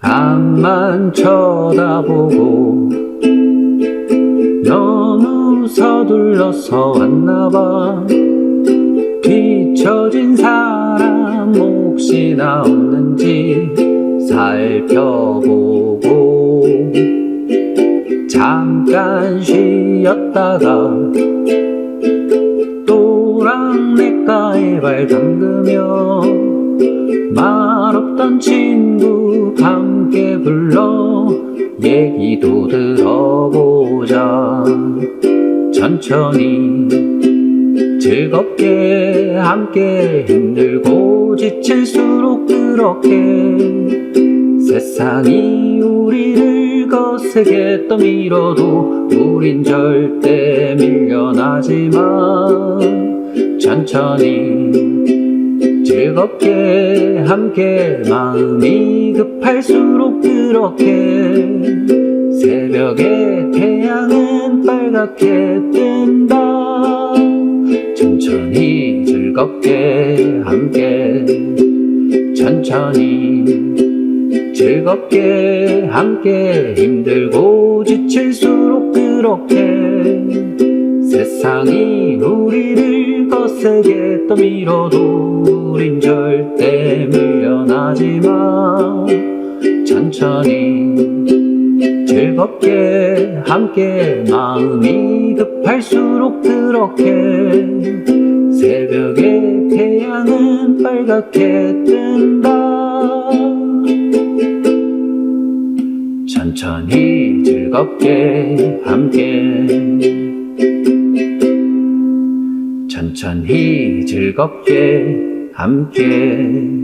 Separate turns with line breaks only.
앞만 쳐다보고 너무 서둘러서 왔나봐. 뒤처진 사람 혹시나 없는지 살펴보고 잠깐 쉬었다가 또랑 냇가에 발 담그며 말없던 친구 얘기도 들어보자. 천천히 즐겁게 함께 힘들고 지칠수록 그렇게 세상이 우리를 거세게 떠밀어도 우린 절대 밀려나지 마 천천히 즐겁게 함께 마음이 급할수록 그렇게 새벽에 태양은 빨갛게 뜬다. 천천히 즐겁게 함께 천천히 즐겁게 함께 힘들고 지칠수록 그렇게 세상이 우리를 거세게 떠밀어도 우린 절대 밀려나지 마. 천천히 즐겁게 함께 마음이 급할수록 그렇게 새벽에 태양은 빨갛게 뜬다. 천천히 즐겁게 함께 천천히 즐겁게 함께